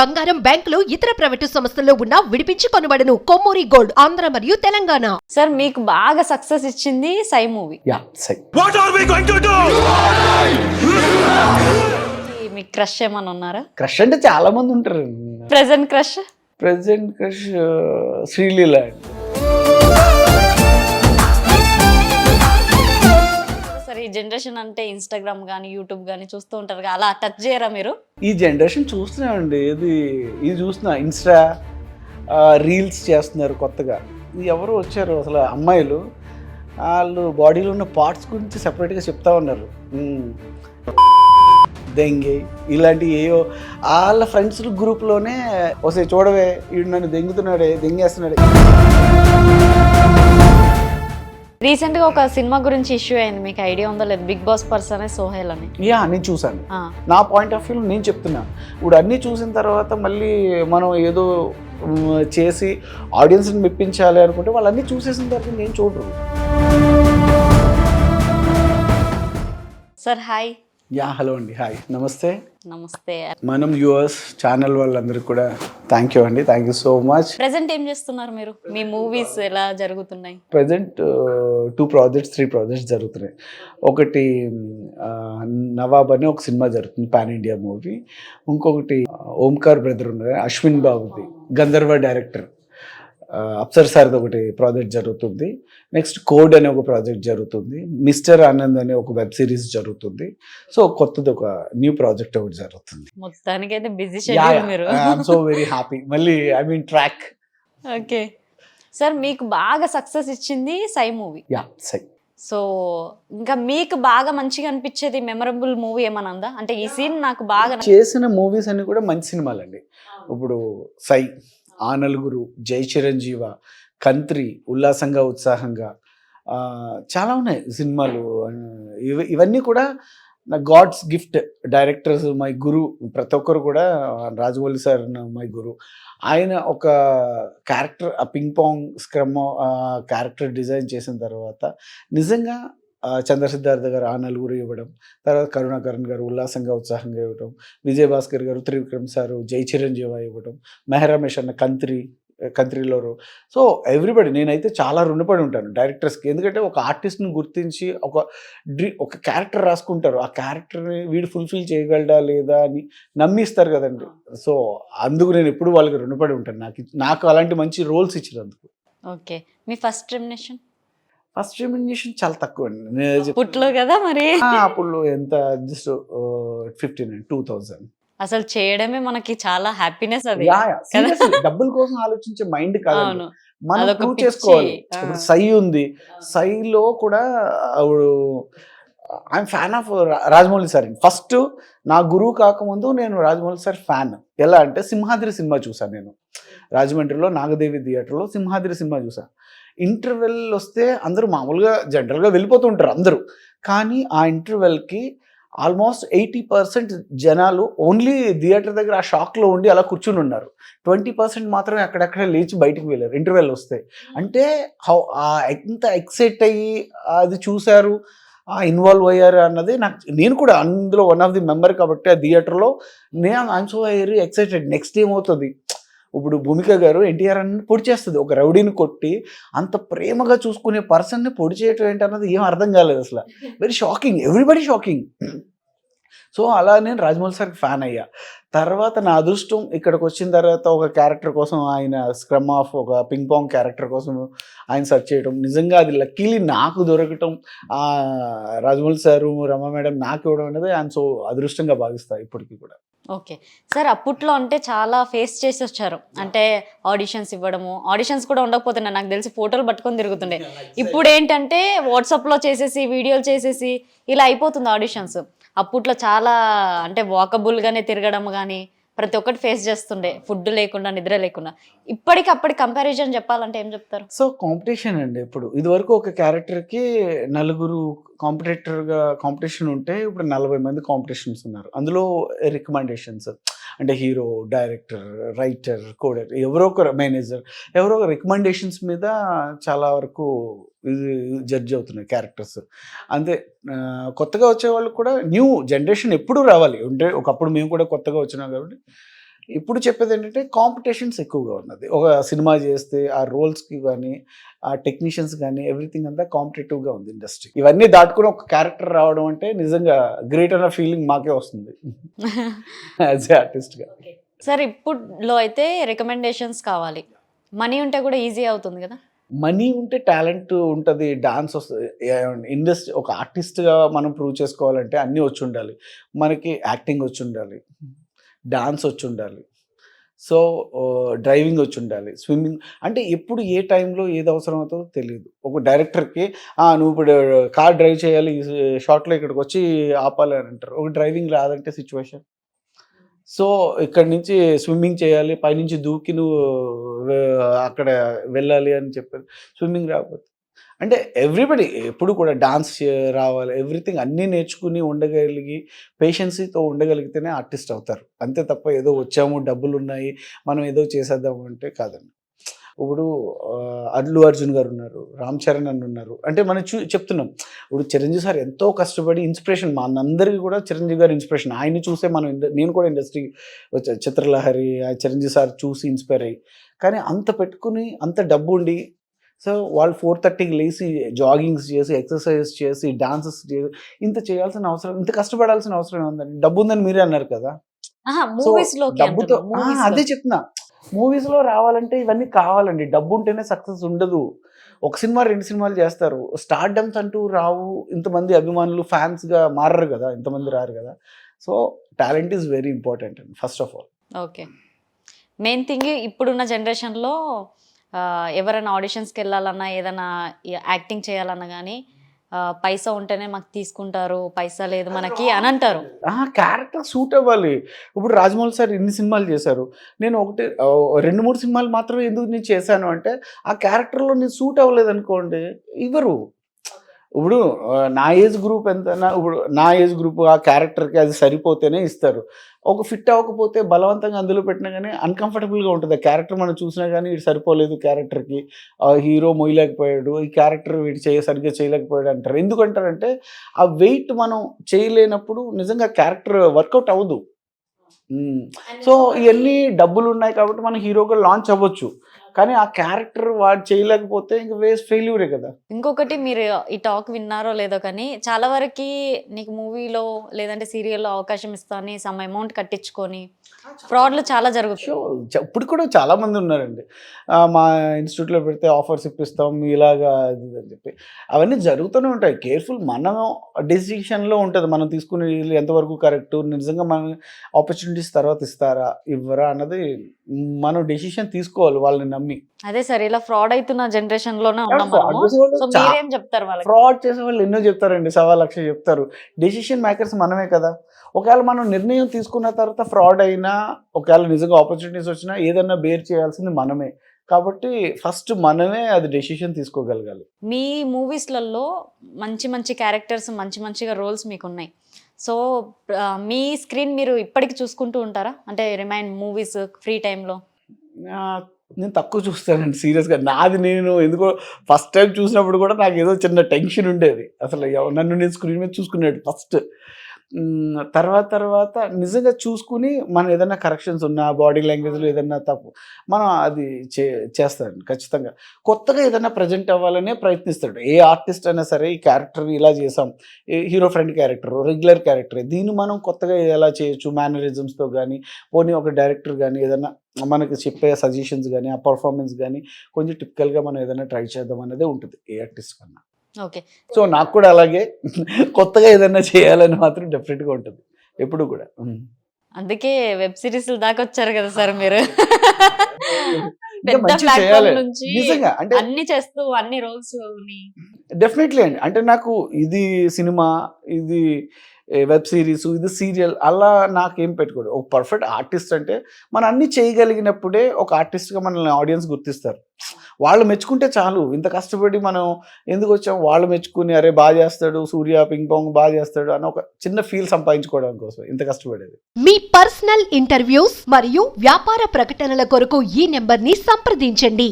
బంగారం బ్యాంకులు ఇతర ప్రైవేటు సంస్థల్లో ఉన్న విడిపించి కొనబడను. కొమ్మూరి గోల్డ్ ఆంధ్ర మరియు తెలంగాణ. సార్ మీకు బాగా సక్సెస్ ఇచ్చింది Sye movie yeah Sye What are we going to do? మీకు క్రష్ ఏమైనా ఉన్నారా? క్రష్ అంటే చాలా మంది ఉంటారు. Present crush president crush Sreeleela అండి. జనరేషన్ అంటే ఇన్స్టాగ్రామ్ కానీ యూట్యూబ్ కానీ చూస్తూ ఉంటారు అలా టచ్ చేయరా మీరు? ఈ జనరేషన్ చూస్తున్నామండి. ఇది ఇది చూస్తున్నా ఇన్స్టా రీల్స్ చేస్తున్నారు కొత్తగా. ఎవరు వచ్చారు అసలు? అమ్మాయిలు. వాళ్ళు బాడీలో ఉన్న పార్ట్స్ గురించి సెపరేట్గా చెప్తా ఉన్నారు. దెంగే దెంగి ఇలాంటి ఏయో వాళ్ళ ఫ్రెండ్స్ గ్రూప్లోనే వస్తే చూడవే వీడు నన్ను దెంగుతున్నాడే దెంగేస్తున్నాడే. రీసెంట్గా ఒక సినిమా గురించి ఇష్యూ అయింది. మీకు ఐడియా ఉందో లేదు? బిగ్ బాస్ పర్సన్ సోహెల్ అని. యా నేను చూశాను. ఆ, నా పాయింట్ ఆఫ్ వ్యూ నేను చెప్తున్నా. ఇప్పుడు అన్నీ చూసిన తర్వాత మళ్ళీ మనం ఏదో చేసి ఆడియన్స్ని మెప్పించాలి అనుకుంటే వాళ్ళన్నీ చూసేసిన తర్వాత నేను చూడరు సార్ హాయ్ యా హలో అండి. హాయ్ నమస్తే. నమస్తే. మనం యూఎస్ ఛానల్ వాళ్ళందరికీ కూడా థ్యాంక్ యూ అండి. Thank you so much. Present ఏం చేస్తున్నారు మీరు? మీ మూవీస్ ఎలా జరుగుతున్నాయి? Present two projects three projects జరుగుతున్నాయి. ఒకటి నవాబ్ అని ఒక సినిమా జరుగుతుంది పాన్ ఇండియా మూవీ. ఇంకొకటి ఓంకార్ బ్రదర్ ఉన్నారు అశ్విన్ బాబుది గంధర్వ డైరెక్టర్. అప్సర్ సార్ది ఒకటి ప్రాజెక్ట్ జరుగుతుంది. నెక్స్ట్ కోడ్ అనే ఒక ప్రాజెక్ట్ జరుగుతుంది. మిస్టర్ ఆనంద్ అనే ఒక వెబ్ సిరీస్ జరుగుతుంది. సో కొత్తది ఒక న్యూ ప్రాజెక్ట్ ఒకటి జరుగుతుంది. మొత్తానికి అయితే బిజీ షెడ్యూల్ మీరు. ఐఎమ్ సో వెరీ హ్యాపీ మళ్ళీ I mean track okay. Sir మీకు బాగా సక్సెస్ ఇచ్చింది Sye movie. Yeah Sye. So ఇంకా మీకు బాగా మంచిగా అనిపించేది మెమరబుల్ మూవీ ఏమైనా ఉందా? అంటే ఈ సీన్ నాకు బాగా చేసిన మూవీస్ అన్ని కూడా మంచి సినిమాలండి. ఇప్పుడు సై. ఆ నలుగురు జై చిరంజీవ కంత్రి ఉల్లాసంగా ఉత్సాహంగా చాలా ఉన్నాయి సినిమాలు. ఇవి ఇవన్నీ కూడా నా గాడ్స్ గిఫ్ట్ డైరెక్టర్స్ మై గురు ప్రతి ఒక్కరు కూడా రాజమౌళి సార్ మై గురు. ఆయన ఒక క్యారెక్టర్ ఆ ping pong scrum character design చేసిన తర్వాత నిజంగా చంద్రసిద్ధార్థ గారు ఆ నలుగురు ఇవ్వడం తర్వాత కరుణాకరణ్ గారు ఉల్లాసంగా ఉత్సాహంగా ఇవ్వడం విజయభాస్కర్ గారు త్రివిక్రమ్ సారు జై చిరంజీవ ఇవ్వడం మెహరామేష్ అన్న కంత్రి కంత్రిలో సో ఎవ్రీబడి నేనైతే చాలా రుణపడి ఉంటాను డైరెక్టర్స్కి. ఎందుకంటే ఒక ఆర్టిస్ట్ని గుర్తించి ఒక డ్రీ ఒక క్యారెక్టర్ రాసుకుంటారు. ఆ క్యారెక్టర్ని వీడు ఫుల్ఫిల్ చేయగలడా లేదా అని నమ్మిస్తారు కదండి. సో అందుకు నేను ఎప్పుడు వాళ్ళకి రుణపడి ఉంటాను. నాకు నాకు అలాంటి మంచి రోల్స్ ఇచ్చినందుకు. ఓకే. మీ ఫస్ట్ రెమినేషన్ ఫస్ట్ రెమ్యునరేషన్ చాలా తక్కువ అండి. పుట్లో కదా మరి. అప్పుడు ఎంత జస్ట్ ఫిఫ్టీన్ టూ థౌజండ్ అసలు చేయడమే మనకి చాలా హ్యాపీనెస్ అది. డబ్బుల కోసం ఆలోచించే మైండ్ కాదు మనం ప్రూవ్. చేసుకోవాలి. ఇప్పుడు సై ఉంది. సైలో కూడా I'm fan of Rajamouli sir first నా గురువు కాకముందు నేను రాజమౌళి సార్ ఫ్యాన్ ఎలా అంటే సింహాద్రి సినిమా చూసాను నేను. రాజమండ్రిలో నాగదేవి థియేటర్లో సింహాద్రి సినిమా చూసాను ఇంటర్వెల్ వస్తే అందరూ మామూలుగా జనరల్గా వెళ్ళిపోతూ ఉంటారు అందరూ. కానీ ఆ ఇంటర్వెల్కి ఆల్మోస్ట్ ఎయిటీ పర్సెంట్ జనాలు ఓన్లీ థియేటర్ దగ్గర ఆ షాక్లో ఉండి అలా కూర్చుని ఉన్నారు. ట్వంటీ పర్సెంట్ మాత్రమే అక్కడక్కడ లేచి బయటికి వెళ్ళారు ఇంటర్వెల్ వస్తే. అంటే హౌ ఎంత ఎక్సైట్ అయ్యి అది చూశారు ఇన్వాల్వ్ అయ్యారు అన్నది నాకు నేను కూడా అందులో వన్ ఆఫ్ ది మెంబర్ కాబట్టి ఆ థియేటర్లో నేను I'm so very excited. Next ఏమవుతుంది? ఇప్పుడు భూమిక గారు ఎన్టీఆర్ అన్న పొడి చేస్తుంది. ఒక రౌడీని కొట్టి అంత ప్రేమగా చూసుకునే పర్సన్ని పొడి చేయటం ఏంటన్నది ఏం అర్థం కాలేదు అసలు. Very shocking everybody shocking so అలా నేను రాజమౌళి సార్కి ఫ్యాన్ అయ్యా. తర్వాత నా అదృష్టం ఇక్కడికి వచ్చిన తర్వాత ఒక క్యారెక్టర్ కోసం ఆయన స్క్రమ్ ఆఫ్ ఒక పింగ్ పాంగ్ క్యారెక్టర్ కోసం ఆయన సెర్చ్ చేయడం నిజంగా అది లక్కీలీ నాకు దొరకటం ఆ రాజమౌళి సారు రమ మేడం నాకు ఇవ్వడం అనేది ఆయన సో అదృష్టంగా భావిస్తా ఇప్పటికీ కూడా. ఓకే. సార్ అప్పట్లో అంటే చాలా ఫేస్ చేసి వచ్చారు. అంటే ఆడిషన్స్ ఇవ్వడము ఆడిషన్స్ కూడా ఉండకపోతున్నాయి నాకు తెలిసి ఫోటోలు పట్టుకొని తిరుగుతుండే. ఇప్పుడు ఏంటంటే వాట్సాప్లో చేసేసి వీడియోలు చేసేసి ఇలా అయిపోతుంది ఆడిషన్స్. అప్పట్లో చాలా అంటే వాకబుల్గానే తిరగడం కానీ ప్రతి ఒక్కటి ఫేస్ చేస్తుండే. ఫుడ్ లేకుండా నిద్ర లేకుండా. ఇప్పటికి అప్పటి కంపారిజన్ చెప్పాలంటే ఏం చెప్తారు? సో కాంపిటీషన్ అండి ఇప్పుడు. ఇదివరకు ఒక క్యారెక్టర్కి నలుగురు కాంపిటేటర్గా కాంపిటీషన్ ఉంటే ఇప్పుడు నలభై మంది కాంపిటీషన్స్ ఉన్నారు. అందులో రికమెండేషన్స్ అంటే హీరో డైరెక్టర్ రైటర్ కోడర్ ఎవరో ఒక మేనేజర్ ఎవరో ఒక రికమెండేషన్స్ మీద చాలా వరకు ఇది జడ్జ్ అవుతున్నాయి క్యారెక్టర్స్. అంతే కొత్తగా వచ్చే వాళ్ళు కూడా న్యూ జనరేషన్ ఎప్పుడూ రావాలి. అంటే ఒకప్పుడు మేము కూడా కొత్తగా వచ్చినాం కాబట్టి ఇప్పుడు చెప్పేది ఏంటంటే కాంపిటీషన్స్ ఎక్కువగా ఉన్నది. ఒక సినిమా చేస్తే ఆ రోల్స్కి కానీ ఆ టెక్నీషియన్స్ కానీ ఎవ్రీథింగ్ అంతా కాంపిటేటివ్గా ఉంది ఇండస్ట్రీ ఇవన్నీ దాటుకుని ఒక క్యారెక్టర్ రావడం అంటే నిజంగా గ్రేట్ అన్న ఫీలింగ్ మాకే వస్తుంది. యాజ్ ఏ ఆర్టిస్ట్గా సార్ ఇప్పుడులో అయితే రికమెండేషన్స్ కావాలి. మనీ ఉంటే కూడా ఈజీ అవుతుంది కదా? మనీ ఉంటే టాలెంట్ ఉంటుంది డాన్స్ వస్తుంది ఇండస్ట్రీ ఒక ఆర్టిస్ట్గా మనం ప్రూవ్ చేసుకోవాలంటే అన్నీ వచ్చి ఉండాలి. మనకి యాక్టింగ్ వచ్చి ఉండాలి. డాన్స్ వచ్చి ఉండాలి సో డ్రైవింగ్ వచ్చి ఉండాలి స్విమ్మింగ్ అంటే ఎప్పుడు ఏ టైంలో ఏది అవసరం అవుతుందో తెలియదు ఒక డైరెక్టర్కి నువ్వు ఇప్పుడు కార్ డ్రైవ్ చేయాలి ఈ షార్ట్లో ఇక్కడికి వచ్చి ఆపాలి అని అంటారు. ఒక డ్రైవింగ్ రాదంటే సిచ్యువేషన్. సో ఇక్కడ నుంచి స్విమ్మింగ్ చేయాలి పైనుంచి దూకి నువ్వు అక్కడ వెళ్ళాలి అని చెప్పారు స్విమ్మింగ్ రాకపోతే. అంటే ఎవ్రీబడి ఎప్పుడు కూడా డాన్స్ రావాలి. ఎవ్రీథింగ్ అన్నీ నేర్చుకుని ఉండగలిగి పేషెన్సీతో ఉండగలిగితేనే ఆర్టిస్ట్ అవుతారు. అంతే తప్ప ఏదో వచ్చాము డబ్బులు ఉన్నాయి మనం ఏదో చేసేద్దాము అంటే కాదండి. ఇప్పుడు అల్లు అర్జున్ గారు ఉన్నారు రామ్ చరణ్ అని ఉన్నారు. అంటే మనం చూ చెప్తున్నాం. ఇప్పుడు చిరంజీవి సార్ ఎంతో కష్టపడి ఇన్స్పిరేషన్ మా అందరికీ కూడా చిరంజీవి గారు ఇన్స్పిరేషన్ ఆయన చూసే మనం నేను కూడా ఇండస్ట్రీ చిత్రలహరి చిరంజీవి సార్ చూసి ఇన్స్పైర్ అయ్యి. కానీ అంత పెట్టుకుని అంత డబ్బు ఉండి సో వాళ్ళు ఫోర్ థర్టీకి లేచి జాగింగ్స్ చేసి ఎక్సర్సైజ్ చేసి డాన్సెస్ చేసి ఇంత చేయాల్సిన అవసరం ఇంత కష్టపడాల్సిన అవసరం ఉందండి డబ్బు ఉందని మీరే అన్నారు కదా? డబ్బుతో అదే. చెప్తున్నా. మూవీస్లో రావాలంటే ఇవన్నీ కావాలండి. డబ్బు ఉంటేనే సక్సెస్ ఉండదు. ఒక సినిమా రెండు సినిమాలు చేస్తారు. స్టార్డమ్స్ అంటూ రావు. ఇంతమంది అభిమానులు ఫ్యాన్స్గా మారరు కదా ఇంతమంది రారు కదా. So talent is very important అండి first of all. Okay. Main thing ఇప్పుడున్న జనరేషన్లో ఎవరైనా ఆడిషన్స్కి వెళ్ళాలన్నా ఏదైనా యాక్టింగ్ చేయాలన్నా కానీ పైసా ఉంటేనే మాకు తీసుకుంటారు పైసా లేదు మనకి అని అంటారు. క్యారెక్టర్ సూట్ అవ్వాలి. ఇప్పుడు రాజమౌళి సార్ ఇన్ని సినిమాలు చేశారు. నేను ఒకటి రెండు మూడు సినిమాలు మాత్రమే ఎందుకు నేను చేశాను అంటే ఆ క్యారెక్టర్లో నేను సూట్ అవ్వలేదు అనుకోండి ఇవ్వరు. ఇప్పుడు నా ఏజ్ గ్రూప్ ఎంతైనా ఇప్పుడు నా ఏజ్ గ్రూప్ ఆ క్యారెక్టర్కి అది సరిపోతేనే ఇస్తారు. ఒక ఫిట్ అవ్వకపోతే బలవంతంగా అందులో పెట్టినా కానీ అన్కంఫర్టబుల్గా ఉంటుంది. ఆ క్యారెక్టర్ మనం చూసినా కానీ ఇది సరిపోలేదు క్యారెక్టర్కి. హీరో మొయ్యలేకపోయాడు ఈ క్యారెక్టర్ వీటి చేయ సరిగ్గా చేయలేకపోయాడు అంటారు. ఎందుకంటారంటే ఆ వెయిట్ మనం చేయలేనప్పుడు నిజంగా క్యారెక్టర్ వర్కౌట్ అవ్వదు. సో ఇవన్నీ డబ్బులు ఉన్నాయి కాబట్టి మనం హీరోగా లాంచ్ అవ్వచ్చు. కానీ ఆ క్యారెక్టర్ వాడు చేయలేకపోతే ఇంకా వేస్ట్ ఫెయిల్యూరే కదా. ఇంకొకటి మీరు ఈ టాక్ విన్నారో లేదో కానీ చాలా వరకు నీకు మూవీలో లేదంటే సీరియల్లో అవకాశం ఇస్తాని సమ్ అమౌంట్ కట్టించుకొని ఫ్రాడ్లు చాలా జరుగుతాయి. షో చ- ఇప్పుడు కూడా చాలా మంది ఉన్నారండి. మా ఇన్స్టిట్యూట్లో పెడితే ఆఫర్స్ ఇప్పిస్తాం ఇలాగా అని చెప్పి. అవన్నీ జరుగుతూనే ఉంటాయి. కేర్ఫుల్ మనం డెసిషన్లో ఉంటుంది. మనం తీసుకునే వీళ్ళు ఎంతవరకు కరెక్ట్ నిజంగా మన ఆపర్చునిటీస్ తర్వాత ఇస్తారా? ఇవ్వరా? అన్నది మనం డెసిషన్ తీసుకోవాలి. వాళ్ళని నమ్మి. అదే సార్ ఇలా ఫ్రాడ్ అవుతున్న జనరేషన్లోనే మీరేం చెప్తారు ఫ్రాడ్ చేసే వాళ్ళు ఎన్నో చెప్తారండి సవా లక్ష చెప్తారు. డెసిషన్ మేకర్స్ మనమే కదా. ఒకవేళ మనం నిర్ణయం తీసుకున్న తర్వాత ఫ్రాడ్ అయినా ఒకవేళ నిజంగా ఆపర్చునిటీస్ వచ్చినా ఏదన్నా బేర్ చేయాల్సింది మనమే. కాబట్టి ఫస్ట్ మనమే అది డెసిషన్ తీసుకోగలగాలి. మీ మూవీస్లలో మంచి మంచి క్యారెక్టర్స్ మంచి మంచిగా రోల్స్ మీకు ఉన్నాయి సో మీ స్క్రీన్ మీరు ఇప్పటికి చూసుకుంటూ ఉంటారా? అంటే రిమైండ్ మూవీస్ ఫ్రీ టైంలో నేను తక్కువ చూస్తానండి సీరియస్గా. నాది నేను ఎందుకో ఫస్ట్ టైం చూసినప్పుడు కూడా నాకు ఏదో చిన్న టెన్షన్ ఉండేది. అసలు నన్ను నేను స్క్రీన్ మీద చూసుకునేది ఫస్ట్. తర్వాత తర్వాత నిజంగా చూసుకుని మనం ఏదైనా కరెక్షన్స్ ఉన్నా బాడీ లాంగ్వేజ్లో ఏదైనా తప్పు మనం అది చే చేస్తాడు ఖచ్చితంగా. కొత్తగా ఏదైనా ప్రజెంట్ అవ్వాలనే ప్రయత్నిస్తాడు. ఏ ఆర్టిస్ట్ అయినా సరే ఈ క్యారెక్టర్ని ఇలా చేసాం hero friend character regular character దీన్ని మనం కొత్తగా ఎలా చేయొచ్చు మేనరిజమ్స్తో కానీ పోనీ ఒక డైరెక్టర్ కానీ ఏదైనా మనకి చెప్పే సజెషన్స్ కానీ ఆ పర్ఫార్మెన్స్ కానీ కొంచెం టిపికల్గా మనం ఏదైనా ట్రై చేద్దాం అనేది ఉంటుంది ఏ ఆర్టిస్ట్ కన్నా. ఓకే. సో నాకు కూడా అలాగే. కొత్తగా ఏదైనా చేయాలని మాత్రం డెఫినెట్గా ఉంటుంది. ఎప్పుడు కూడా. అందుకే వెబ్ సిరీస్ దాకా వచ్చారు కదా సార్ మీరు. అన్ని చేస్తూ అన్ని రోల్స్ డెఫినెట్లీ అండి. అంటే నాకు ఇది సినిమా ఇది వెబ్ సిరీస్ ఇది సీరియల్ అలా నాకేం పెట్టుకోడు. ఒక పర్ఫెక్ట్ ఆర్టిస్ట్ అంటే మనం అన్ని చేయగలిగినప్పుడే ఒక ఆర్టిస్ట్గా మనల్ని ఆడియన్స్ గుర్తిస్తారు. వాళ్ళు మెచ్చుకుంటే చాలు. ఇంత కష్టపడి మనం ఎందుకు వచ్చాం? వాళ్ళు మెచ్చుకుని అరే బాగా చేస్తాడు సూర్య పింగ్ పాంగ్ బాగా చేస్తాడు అని ఒక చిన్న ఫీల్ సంపాదించుకోవడం కోసం ఇంత కష్టపడేది. మీ పర్సనల్ ఇంటర్వ్యూస్ మరియు వ్యాపార ప్రకటనల కొరకు ఈ నెంబర్ని సంప్రదించండి.